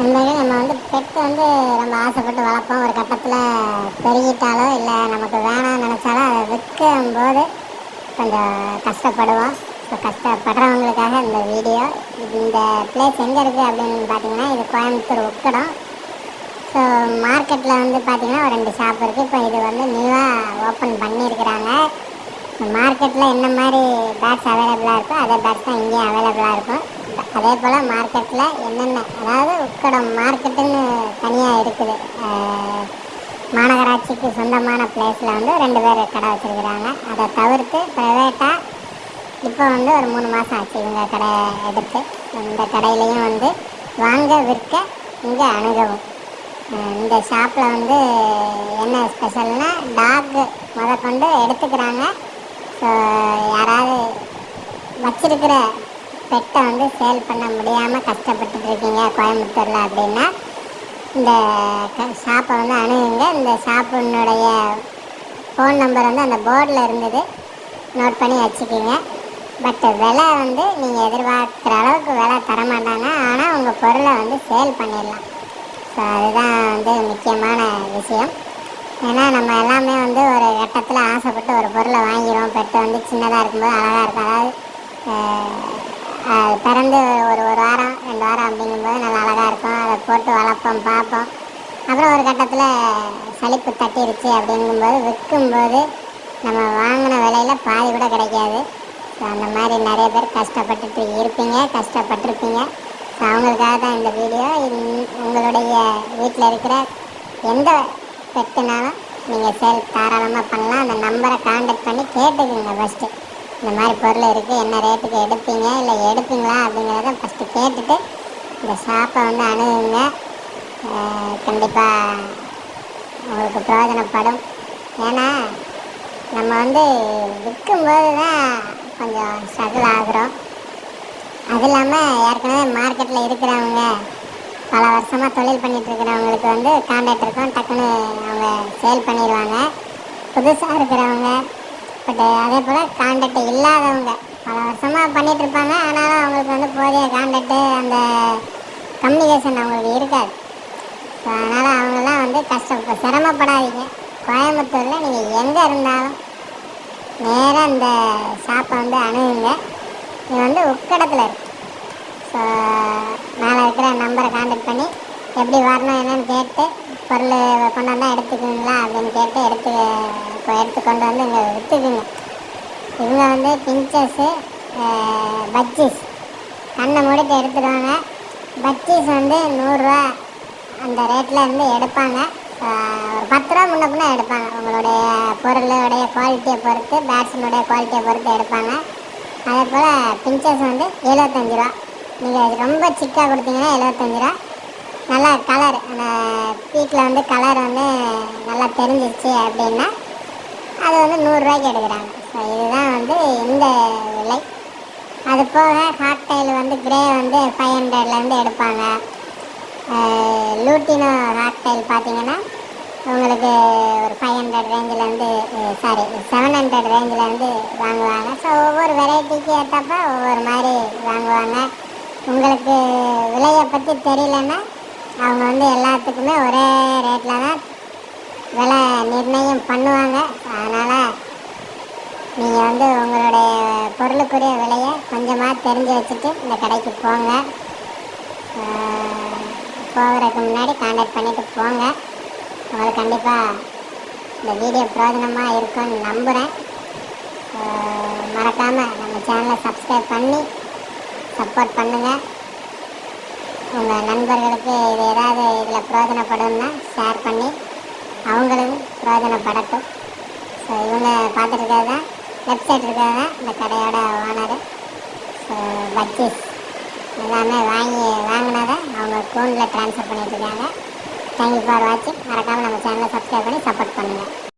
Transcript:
உண்மையிலே நம்ம வந்து பெட்டை வந்து ரொம்ப ஆசைப்பட்டு வளர்ப்போம். ஒரு கட்டத்தில் பெருகிட்டாலோ இல்லை நமக்கு வேணாம்னு நினச்சாலோ அதை விற்கும் போது கொஞ்சம் கஷ்டப்படுவோம். ஸோ கஷ்டப்படுறவங்களுக்காக இந்த வீடியோ இந்த பிளேஸ் எங்கே இருக்குது அப்படின்னு பார்த்தீங்கன்னா இது கோயம்புத்தூர் உக்கடம். ஸோ மார்க்கெட்டில் வந்து பார்த்தீங்கன்னா ஒரு ரெண்டு ஷாப் இருக்குது இப்போ இது வந்து நியூவாக ஓப்பன் பண்ணியிருக்கிறாங்க. மார்க்கெட்டில் என்ன மாதிரி பேட்ஸ் அவைலபிளாக இருக்கோ அதே பேட்ஸ் தான் இங்கேயும் அவைலபிளாக இருக்கும். அதே போல் மார்க்கெட்டில் என்னென்ன அதாவது உக்கடம் மார்க்கெட்டுன்னு தனியாக இருக்குது. மாநகராட்சிக்கு சொந்தமான பிளேஸில் வந்து ரெண்டு பேர் கடை வச்சுருக்குறாங்க. அதை தவிர்த்து ப்ரைவேட்டாக இப்போ வந்து ஒரு மூணு மாதம் ஆச்சு இவங்க கடை எடுத்து. இந்த கடையிலையும் வந்து வாங்க விற்க இங்கே அணுகவும். இந்த ஷாப்பில் வந்து என்ன ஸ்பெஷல்னால் டாக்கு முதற்கொண்டு எடுத்துக்கிறாங்க. ஸோ யாராவது வச்சிருக்கிற பெட்டை வந்து சேல் பண்ண முடியாமல் கஷ்டப்பட்டுட்டு இருக்கீங்க கோயம்புத்தூரில் அப்படின்னா இந்த ஷாப்பை வந்து அணுகுங்க. இந்த ஷாப்பினுடைய ஃபோன் நம்பர் வந்து அந்த போர்டில் இருந்தது. நோட் பண்ணி வச்சுக்கிங்க. பட் விலை வந்து நீங்கள் எதிர்பார்க்குற அளவுக்கு விலை தர மாட்டாங்க ஆனால் உங்கள் பொருளை வந்து சேல் பண்ணிடலாம். ஸோ அதுதான் வந்து முக்கியமான விஷயம். ஏன்னா நம்ம எல்லாமே வந்து ஒரு கட்டத்தில் ஆசைப்பட்டு ஒரு பொருளை வாங்கிடுவோம் பெட்டு வந்து சின்னதாக இருக்கும்போது அழகாக இருக்கும். அதாவது பிறந்து ஒரு ஒரு வாரம் ரெண்டு வாரம் அப்படிங்கும்போது நல்லா அழகாக இருக்கும். அதை போட்டு வளர்ப்போம் பார்ப்போம். அப்புறம் ஒரு கட்டத்தில் சலிப்பு தட்டிருச்சு அப்படிங்கும்போது விற்கும்போது நம்ம வாங்கின விலையில் பாதி கூட கிடைக்காது. ஸோ அந்த மாதிரி நிறைய பேர் கஷ்டப்பட்டுட்டு இருப்பீங்க கஷ்டப்பட்டிருப்பீங்க. ஸோ அவங்களுக்காக தான் இந்த வீடியோ. உங்களுடைய வீட்டில் இருக்கிற எந்த பெட்டுனாலும் நீங்கள் சேல் தாராளமாக பண்ணலாம். அந்த நம்பரை காண்டக்ட் பண்ணி கேட்டுக்குங்க ஃபஸ்ட்டு இந்த மாதிரி பொருள் இருக்குது என்ன ரேட்டுக்கு எடுப்பீங்க இல்லை எடுப்பீங்களா அப்படிங்கிறத ஃபஸ்ட்டு கேட்டுட்டு இந்த ஷாப்பை வந்து அணுகுங்க. கண்டிப்பாக உங்களுக்கு பிரயோஜனப்படும். ஏன்னா நம்ம வந்து விற்கும்போது தான் கொஞ்சம் ஸ்ட்ரகிள் ஆகுறோம். அது இல்லாமல் ஏற்கனவே மார்க்கெட்டில் இருக்கிறவங்க பல வருஷமாக தொழில் பண்ணிட்டு இருக்கிறவங்களுக்கு வந்து கான்டாக்ட் இருக்கும் டக்குன்னு அவங்க சேல் பண்ணிடுவாங்க. புதுசாக இருக்கிறவங்க பட் அதே போல் கான்டாக்ட் இல்லாதவங்க. பல வருஷமாக பண்ணிட்டு இருப்பாங்க. ஆனாலும் அவங்களுக்கு வந்து போதிய கான்டாக்டு அந்த கம்யூனிகேஷன் அவங்களுக்கு இருக்காது. ஸோ அதனால் அவங்களாம் வந்து கஷ்ட சிரமப்படாதீங்க. கோயம்புத்தூரில் நீங்கள் எங்கே இருந்தாலும் நேராக இந்த ஷாப்பை வந்து அணுகுங்க. இது வந்து உக்கடத்தில் இருக்கு ஸோ மேலே இருக்கிற நம்பரை கான்டாக்ட் பண்ணி எப்படி வரணும் என்னன்னு கேட்டு பொருள் கொண்டு வந்தால் எடுத்துக்குவீங்களா அப்படின்னு கேட்டு எடுத்து இப்போ எடுத்து கொண்டு வந்து இங்கே விற்றுக்குங்க இவங்க வந்து பிஞ்சஸ்ஸு பஜ்ஜீஸ் கண்ணை மூடிட்டு எடுத்துடுவாங்க. பஜ்ஜீஸ் வந்து நூறுரூவா அந்த ரேட்டில் இருந்து எடுப்பாங்க. ஒரு பத்து ரூபா முன்ன எடுப்பாங்க. உங்களுடைய பொருளுடைய குவாலிட்டியை பொறுத்து பேட்ஸினுடைய குவாலிட்டியை பொறுத்து எடுப்பாங்க. அதே போல் பிஞ்சஸ் வந்து எழுபத்தஞ்சு ரூபா. நீங்கள் ரொம்ப சிக்காக கொடுத்தீங்கன்னா எழுபத்தஞ்சி ரூபா. நல்லா கலர் அந்த பீட்டில் வந்து கலர் வந்து நல்லா தெரிஞ்சிருச்சு அப்படின்னா அது வந்து நூறுரூவாய்க்கு எடுக்கிறாங்க. ஸோ இதுதான் வந்து இந்த விலை. அது போக ஹாட் டைல் வந்து கிரே வந்து ஃபைவ் ஹண்ட்ரட்லேருந்து எடுப்பாங்க. லூட்டினோ ஹாட் டைல் பார்த்தீங்கன்னா உங்களுக்கு ஒரு ஃபைவ் ஹண்ட்ரட் ரேஞ்சிலேருந்து சாரி செவன் ஹண்ட்ரட் ரேஞ்சிலேருந்து வாங்குவாங்க. ஸோ ஒவ்வொரு வெரைட்டிக்கு ஏற்றப்ப ஒவ்வொரு மாதிரி வாங்குவாங்க. உங்களுக்கு விலையை பற்றி தெரியலன்னா அவங்க வந்து எல்லாத்துக்குமே ஒரே ரேட்டில் தான் விலை நிர்ணயம் பண்ணுவாங்க. அதனால் நீங்கள் வந்து உங்களுடைய பொருளுக்குரிய விலையை கொஞ்சமாக தெரிஞ்சு வச்சுட்டு இந்த கடைக்கு போங்க. போகிறதுக்கு முன்னாடி காண்டாக்ட் பண்ணிவிட்டு போங்க. உங்களுக்கு கண்டிப்பாக இந்த வீடியோ பிரயோஜனமாக இருக்கும்னு நம்புகிறேன் மறக்காமல் நம்ம சேனலை சப்ஸ்கிரைப் பண்ணி சப்போர்ட் பண்ணுங்கள் உங்கள் நண்பர்களுக்கு இது ஏதாவது இதில் பிரயோஜனப்படும்னா ஷேர் பண்ணி அவங்களும் பிரயோஜனப்படட்டும். ஸோ இவங்க பார்த்துட்டு இருக்கிறது தான் வெப்சைட் இருக்கிறது? தான் இந்த கடையோட ஓனர் ஸோ பச்சீஸ் எல்லாமே வாங்கி வாங்கினதை அவங்க ஃபோனில் ட்ரான்ஸ்ஃபர் பண்ணிட்டு தேங்க்யூ ஃபார் வாட்சிங் மறக்காமல் நம்ம சேனலை சப்ஸ்கிரைப் பண்ணி சப்போர்ட் பண்ணுங்கள்